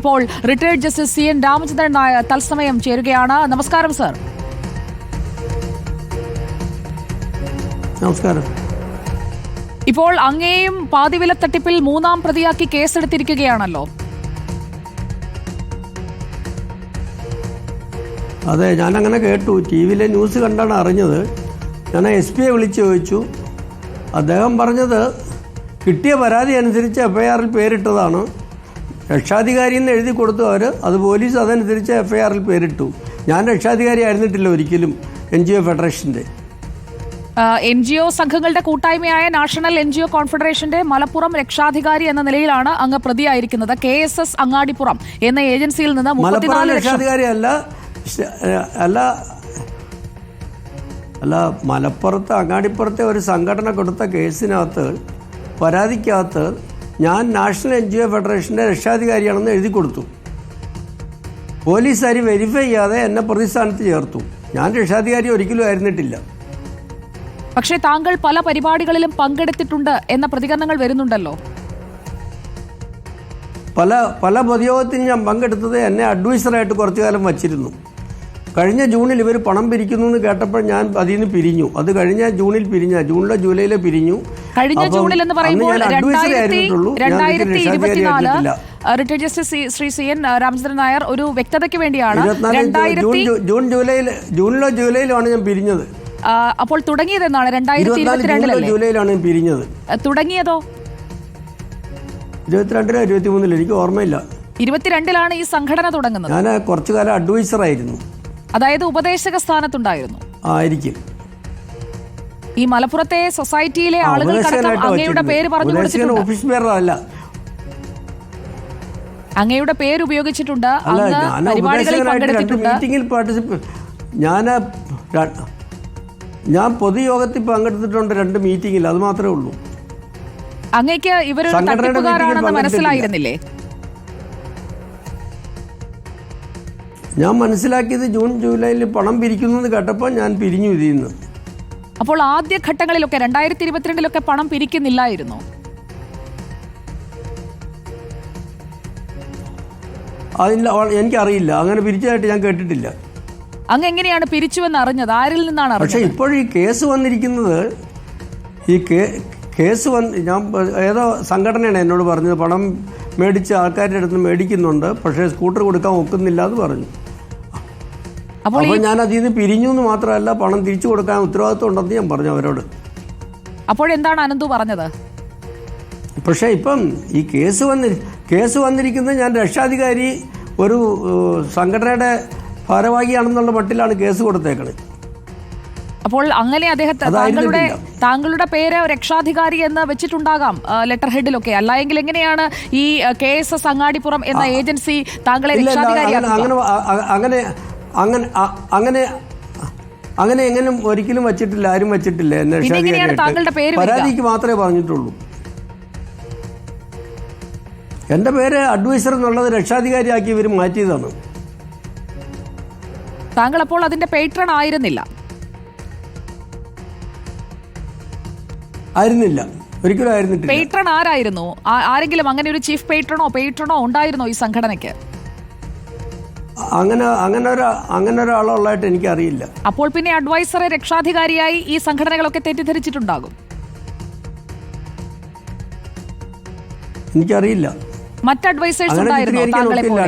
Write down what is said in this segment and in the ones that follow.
ഇപ്പോൾ retired justice C N Ramachandran Nair തത്സമയം ചേരുകയാണ്. നമസ്കാരം സർ നമസ്കാരം. ഇപ്പോൾ അങ്ങേയും പാതിവില തട്ടിപ്പിൽ മൂന്നാം പ്രതിയാക്കി കേസെടുത്തിരിക്കുകയാണല്ലോ. അതെ അങ്ങനെ കേട്ടു. ടി വിയിലെ ന്യൂസ് കണ്ടാണ് അറിഞ്ഞത്. ഞാൻ എസ് പിയെ വിളിച്ച് ചോദിച്ചു. അദ്ദേഹം പറഞ്ഞത് കിട്ടിയ പരാതി അനുസരിച്ച് എഫ് ഐ ആറിൽ പേരിട്ടതാണ്. രക്ഷാധികാരി എന്ന് എഴുതി കൊടുത്തു അവർ അത് പോലീസ് അതനുസരിച്ച് എഫ് ഐ ആറിൽ പേരിട്ടു. ഞാൻ രക്ഷാധികാരി ആയിരുന്നിട്ടില്ല ഒരിക്കലും എൻ ജി ഒ ഫെഡറേഷന്റെ എൻ ജി ഒ സംഘങ്ങളുടെ കൂട്ടായ്മയായ നാഷണൽ എൻ ജി ഒ കോൺഫെഡറേഷന്റെ മലപ്പുറം രക്ഷാധികാരി എന്ന നിലയിലാണ് അങ്ങ് പ്രതിയായിരിക്കുന്നത്. കെ എസ് എസ് അങ്ങാടിപ്പുറം എന്ന ഏജൻസിയിൽ നിന്ന് മലപ്പുറം രക്ഷാധികാരി അല്ല അല്ല അല്ല മലപ്പുറത്ത് അങ്ങാടിപ്പുറത്തെ ഒരു സംഘടന കൊടുത്ത കേസിനകത്ത് പരാതിക്കകത്ത് ഞാൻ നാഷണൽ എൻ ജി ഒ ഫെഡറേഷന്റെ രക്ഷാധികാരിയാണെന്ന് എഴുതി കൊടുത്തു. പോലീസുകാർ വെരിഫൈ ചെയ്യാതെ എന്നെ പ്രതിസ്ഥാനത്ത് ചേർത്തു. ഞാൻ രക്ഷാധികാരി ഒരിക്കലും ആയിരുന്നിട്ടില്ല. പക്ഷേ താങ്കൾ പല പരിപാടികളിലും പങ്കെടുത്തിട്ടുണ്ട് എന്ന പ്രതികരണങ്ങൾ വരുന്നുണ്ടല്ലോ. പല പല പൊതുയോഗത്തിനും ഞാൻ പങ്കെടുത്തത് എന്നെ അഡ്വൈസറായിട്ട് കുറച്ചു കാലം വച്ചിരുന്നു. കഴിഞ്ഞ ജൂണിൽ ഇവർ പണം പിരിക്കുന്നു എന്ന് കേട്ടപ്പോൾ ഞാൻ അതിൽ നിന്ന് പിരിഞ്ഞു. അത് കഴിഞ്ഞ ജൂണിൽ പിരിഞ്ഞ ജൂണിലെ ജൂലൈയിലെ പിരിഞ്ഞു. കഴിഞ്ഞ ജൂണിൽ എന്ന് പറയുമ്പോൾ രണ്ടായിരത്തി ഇരുപത്തിനാല് retired justice Shri C N Ramachandran Nair ഒരു വ്യക്തതയ്ക്ക് വേണ്ടിയാണ് രണ്ടായിരത്തി ജൂൺ ജൂലൈയിൽ ജൂണിലോ ജൂലൈയിലാണ് ഞാൻ പിരിഞ്ഞത്. അപ്പോൾ രണ്ടായിരത്തി ജൂണിലോ ഇരുപത്തിരണ്ടിലല്ലേ? ജൂലൈയിലാണ് ഞാൻ പിരിഞ്ഞത്. തുടങ്ങിയതോ? ഇരുപത്തിരണ്ടിലോ ഇരുപത്തിമൂന്നിലോ എനിക്ക് ഓർമ്മയില്ല. ഇരുപത്തിരണ്ടിലാണ് ഈ സംഘടന തുടങ്ങുന്നത്. ഞാൻ കുറച്ചു കാലം അഡ്വൈസറായിരുന്നു അതായത് ഉപദേശക സ്ഥാനത്തുണ്ടായിരുന്നു. ആയിരിക്കും. ഈ മലപ്പുറത്തെ സൊസൈറ്റിയിലെ ആളുകൾ അങ്ങയുടെ പേര് പറഞ്ഞു കൊടുത്തിട്ടുണ്ട് അങ്ങയുടെ പേര് ഉപയോഗിച്ചിട്ടുണ്ട്. മീറ്റിംഗിൽ ഞാൻ ഞാൻ പൊതുയോഗത്തിൽ പങ്കെടുത്തിട്ടുണ്ട് രണ്ട് മീറ്റിംഗിൽ അത് മാത്രമേ ഉള്ളൂ. അങ്ങേക്ക് ഇവരൊരു തട്ടിപ്പുകാരാണെന്ന് മനസ്സിലായിരുന്നില്ലേ? ഞാൻ മനസ്സിലാക്കിയത് ജൂൺ ജൂലൈയിൽ പണം പിരിക്കുന്നു കേട്ടപ്പോൾ ഞാൻ പിരിഞ്ഞു ഇതിന്ന്. അപ്പോൾ ആദ്യ ഘട്ടങ്ങളിലൊക്കെ രണ്ടായിരത്തി ഇരുപത്തിരണ്ടിലൊക്കെ പണം പിരിക്കുന്നില്ലായിരുന്നു. അതില്ല എനിക്കറിയില്ല. അങ്ങനെ പിരിച്ചതായിട്ട് ഞാൻ കേട്ടിട്ടില്ല. അങ്ങ് എങ്ങനെയാണ് പിരിച്ചുവെന്ന് അറിഞ്ഞത്? ആരിൽ നിന്നാണ് പക്ഷേ ഇപ്പോഴും ഈ കേസ് വന്നിരിക്കുന്നത് ഈ കേസ് വന്ന് ഞാൻ ഏതോ സംഘടനയാണ് എന്നോട് പറഞ്ഞത്. പണം മേടിച്ച് ആൾക്കാരുടെ അടുത്ത് മേടിക്കുന്നുണ്ട്. പക്ഷേ സ്കൂട്ടർ കൊടുക്കാൻ ഒക്കുന്നില്ല എന്ന് പറഞ്ഞു. അപ്പോൾ ഞാൻ അതിൽ നിന്ന് പിരിഞ്ഞു എന്ന് മാത്രമല്ല പണം തിരിച്ചു കൊടുക്കാൻ ഉത്തരവാദിത്വം ഉണ്ടെന്ന് ഞാൻ പറഞ്ഞു അവരോട്. അപ്പോഴെന്താണ് അനന്തു പറഞ്ഞത്? പക്ഷേ ഇപ്പം ഈ കേസ് വന്നി കേസ് വന്നിരിക്കുന്നത് ഞാൻ രക്ഷാധികാരി ഒരു സംഘടനയുടെ ഭാരവാഹിയാണെന്നുള്ള മട്ടിലാണ് കേസ് കൊടുത്തേക്കണത്. അപ്പോൾ അങ്ങനെ അദ്ദേഹത്തെ താങ്കളുടെ താങ്കളുടെ പേര് രക്ഷാധികാരി എന്ന് വെച്ചിട്ടുണ്ടാകാം ലെറ്റർ ഹെഡിലൊക്കെ അല്ല എങ്കിൽ എങ്ങനെയാണ് ഈ കെ എസ് എസ് അങ്ങാടിപ്പുറം എന്ന ഏജൻസി താങ്കളെ അങ്ങനെ അങ്ങനെ അങ്ങനെ അങ്ങനെ അ- അങ്ങനെ അങ്ങനെ എങ്ങനെ ഒരിക്കലും വച്ചിട്ടില്ല ആരും വച്ചിട്ടില്ല? പരാതിക്ക് മാത്രമേ പറഞ്ഞിട്ടുള്ളൂ. എന്റെ പേര് അഡ്വൈസർ എന്നുള്ളത് രക്ഷാധികാരിയാക്കി ഇവർ മാറ്റിയതാണ്. താങ്കൾ അപ്പോൾ അതിന്റെ പേട്രൺ ആയിരുന്നില്ല. ആയിരുന്നില്ല. ഒരിക്കലും ആയിരുന്നിട്ടില്ല. പേട്രൺ ആരായിരുന്നു? ആരെങ്കിലും അങ്ങനെ ഒരു ചീഫ് പേട്രണോ പേട്രണോ ഉണ്ടായിരുന്നോ ഈ സംഘടനയ്ക്ക്? അങ്ങനെ അങ്ങനെ ഒരു അങ്ങനെ ഒരാളുള്ളതായിട്ട് എനിക്കറിയില്ല. അപ്പോൾ പിന്നെ അഡ്വൈസറെ രക്ഷാധികാരിയായി ഈ സംഘടനകളൊക്കെ തെറ്റിദ്ധരിച്ചിട്ടുണ്ടാകും? എനിക്കറിയില്ല. മറ്റ് അഡ്വൈസേഴ്സ്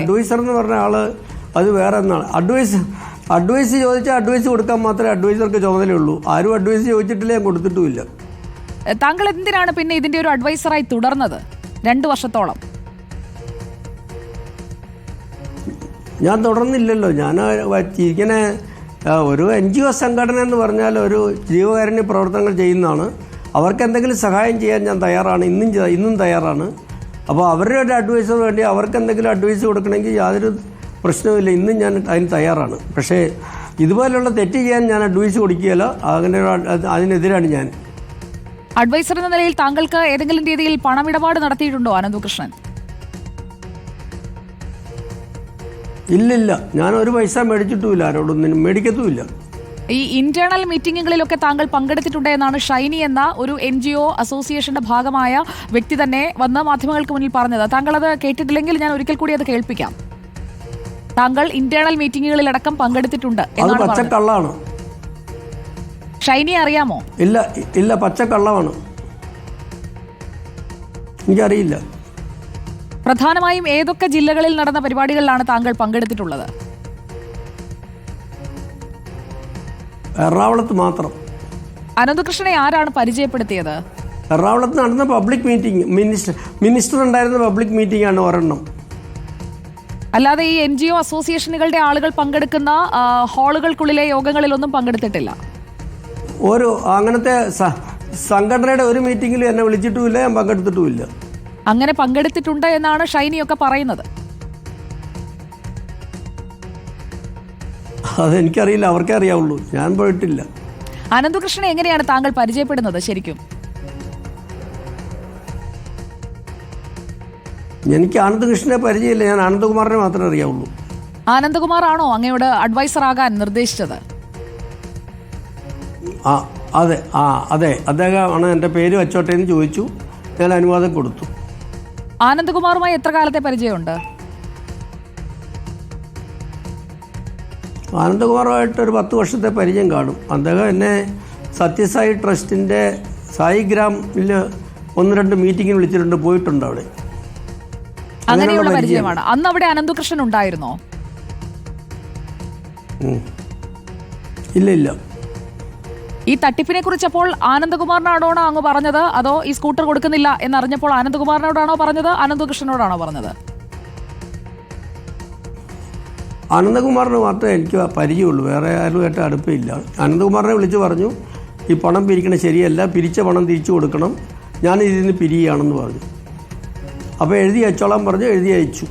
അഡ്വൈസർ എന്ന് പറഞ്ഞ ആൾ അത് വേറെ ഒന്നാണ്. അഡ്വൈസ് അഡ്വൈസ് ചോദിച്ചാൽ അഡ്വൈസ് കൊടുക്കാൻ മാത്രമേ അഡ്വൈസർക്ക് ചുമതലയുള്ളൂ. ആരും അഡ്വൈസ് ചോദിച്ചിട്ടില്ല ഞാൻ കൊടുത്തിട്ടുമില്ല. താങ്കൾ എന്തിനാണ് പിന്നെ ഇതിന്റെ ഒരു അഡ്വൈസറായി തുടർന്നത് രണ്ടു വർഷത്തോളം? ഞാൻ തുടർന്നില്ലല്ലോ. ഞാൻ ഇങ്ങനെ ഒരു എൻ ജി ഒ സംഘടന എന്ന് പറഞ്ഞാൽ ഒരു ജീവകാരുണ്യ പ്രവർത്തനങ്ങൾ ചെയ്യുന്നതാണ്. അവർക്ക് എന്തെങ്കിലും സഹായം ചെയ്യാൻ ഞാൻ തയ്യാറാണ്. ഇന്നും ഇന്നും തയ്യാറാണ്. അപ്പോൾ അവരുടെ ഒരു അഡ്വൈസിന് വേണ്ടി അവർക്ക് എന്തെങ്കിലും അഡ്വൈസ് കൊടുക്കണമെങ്കിൽ യാതൊരു പ്രശ്നവുമില്ല. ഇന്നും ഞാൻ അതിന് തയ്യാറാണ്. പക്ഷേ ഇതുപോലെയുള്ള തെറ്റ് ചെയ്യാൻ ഞാൻ അഡ്വൈസ് കൊടുക്കുകയില്ല. അങ്ങനെ അതിനെതിരാണ് ഞാൻ. അഡ്വൈസർ എന്ന നിലയിൽ താങ്കൾക്ക് ഏതെങ്കിലും രീതിയിൽ പണമിടപാട് നടത്തിയിട്ടുണ്ടോ അനന്തകൃഷ്ണൻ? ഇല്ലില്ല. ഞാൻ ഒരു പൈസ മേടിച്ചിട്ടുമില്ല. ആരോടൊന്നും മേടിക്കത്തുമില്ല. ഈ ഇന്റേണൽ മീറ്റിംഗുകളിലൊക്കെ താങ്കൾ പങ്കെടുത്തിട്ടുണ്ട് എന്നാണ് ഷൈനി എന്ന ഒരു എൻ ജി ഒ അസോസിയേഷന്റെ ഭാഗമായ വ്യക്തി തന്നെ വന്ന മാധ്യമങ്ങൾക്ക് മുന്നിൽ പറഞ്ഞത്. താങ്കൾ അത് കേട്ടിട്ടില്ലെങ്കിൽ ഞാൻ ഒരിക്കൽ കൂടി അത് കേൾപ്പിക്കാം. താങ്കൾ ഇന്റേണൽ മീറ്റിംഗുകളിലടക്കം പങ്കെടുത്തിട്ടുണ്ട് എന്നാണ് പറഞ്ഞത്. ഷൈനി അറിയാമോ? ഇല്ല ഇല്ല പച്ചക്കള്ളമാണ്. എനിക്കറിയില്ല. പ്രധാനമായും ഏതൊക്കെ ജില്ലകളിൽ നടന്ന പരിപാടികളിലാണ് താങ്കൾ പങ്കെടുത്തിട്ടുള്ളത്? എറണാകുളത്ത് മാത്രം. അനന്തകൃഷ്ണനെ ആരാണ് പരിചയപ്പെടുത്തിയത്? എറണാകുളത്ത് നടന്ന പബ്ലിക് മീറ്റിംഗ് മിനിസ്റ്റർ മിനിസ്റ്റർ ഉണ്ടായിരുന്ന പബ്ലിക് മീറ്റിംഗ് ആണ് ഒരെണ്ണം. അല്ലാതെ ഈ എൻ ജി ഒ അസോസിയേഷനുകളുടെ ആളുകൾ പങ്കെടുക്കുന്ന ഹാളുകൾക്കുള്ളിലെ യോഗങ്ങളിലൊന്നും പങ്കെടുത്തിട്ടില്ല. ഒരു അങ്ങനത്തെ സംഘടനയുടെ ഒരു മീറ്റിംഗിൽ എന്നെ വിളിച്ചിട്ടുമില്ല ഞാൻ പങ്കെടുത്തിട്ടുമില്ല. അങ്ങനെ പങ്കെടുത്തിട്ടുണ്ട് എന്നാണ് ഷൈനിയൊക്കെ പറയുന്നത്. അതെനിക്കറിയില്ല അവർക്കേ അറിയാവുള്ളൂ. ഞാൻ പോയിട്ടില്ല. അനന്തകൃഷ്ണനെ എങ്ങനെയാണ് താങ്കൾ പരിചയപ്പെടുന്നത് ശരിക്കും? എനിക്ക് ആനന്ദകൃഷ്ണനെ പരിചയമില്ല ഞാൻ ആനന്ദകുമാറിനെ മാത്രമേ അറിയാവുള്ളൂ. ആനന്ദകുമാർ ആണോ അങ്ങയോട് അഡ്വൈസർ ആകാൻ നിർദ്ദേശിച്ചത്? ആ അതെ ആ അതെ. അദ്ദേഹമാണ് എന്റെ പേര് വെച്ചോട്ടെ എന്ന് ചോദിച്ചു. ഞാൻ അനുവാദം കൊടുത്തു. ആനന്ദകുമാറുമായി എത്ര കാലത്തെ പരിചയമുണ്ട്? ആനന്ദകുമാറുമായിട്ട് ഒരു പത്ത് വർഷത്തെ പരിചയം കാണും. അദ്ദേഹം എന്നെ സത്യസായി ട്രസ്റ്റിന്റെ സായി ഗ്രാമിൽ ഒന്ന് രണ്ട് മീറ്റിങ്ങിന് വിളിച്ചിട്ടുണ്ട്. പോയിട്ടുണ്ട് അവിടെ. അങ്ങനെയുള്ള പരിചയമാണ്. അന്ന് അവിടെ അനന്തകൃഷ്ണൻ ഉണ്ടായിരുന്നോ? ഇല്ല ഇല്ല. ഈ തട്ടിപ്പിനെ കുറിച്ച് അപ്പോൾ ആനന്ദകുമാറിനോടാണോ അങ്ങ് പറഞ്ഞത്? അതോ ഈ സ്കൂട്ടർ കൊടുക്കുന്നില്ല എന്നറിഞ്ഞപ്പോൾ ആനന്ദകുമാറിനോടാണോ പറഞ്ഞത്? അനന്തകൃഷ്ണനോടാണോ പറഞ്ഞത്? അനന്തകുമാറിന് മാത്രമേ എനിക്ക് പരിചയമുള്ളൂ. വേറെ ആരുമായിട്ട് അടുപ്പില്ല. അനന്തകുമാറിനെ വിളിച്ച് പറഞ്ഞു ഈ പണം പിരിക്കണത് ശരിയല്ല. പിരിച്ച പണം തിരിച്ചു കൊടുക്കണം. ഞാൻ ഇതിൽ നിന്ന് പിരിയുകയാണെന്ന് പറഞ്ഞു. അപ്പോൾ എഴുതി അയച്ചോളാൻ പറഞ്ഞു എഴുതി അയച്ചു.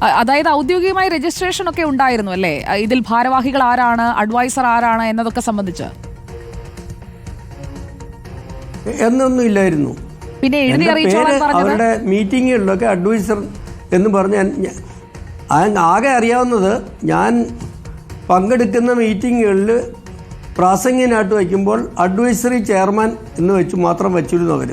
അതായത് ഔദ്യോഗികമായി രജിസ്ട്രേഷൻ ഒക്കെ ഉണ്ടായിരുന്നു അല്ലേ? ഇതിൽ ഭാരവാഹികൾ ആരാണ്? അഡ്വൈസർ ആരാണ് എന്നതൊക്കെ സംബന്ധിച്ച്. എന്നൊന്നും ഇല്ലായിരുന്നു. പിന്നെ എഴുതി അവരുടെ മീറ്റിങ്ങുകളിലൊക്കെ അഡ്വൈസർ എന്ന് പറഞ്ഞ് ആകെ അറിയാവുന്നത് ഞാൻ പങ്കെടുക്കുന്ന മീറ്റിങ്ങുകളിൽ പ്രാസംഗികനായിട്ട് വയ്ക്കുമ്പോൾ അഡ്വൈസറി ചെയർമാൻ എന്ന് വെച്ച് മാത്രം വെച്ചിരുന്നു അവർ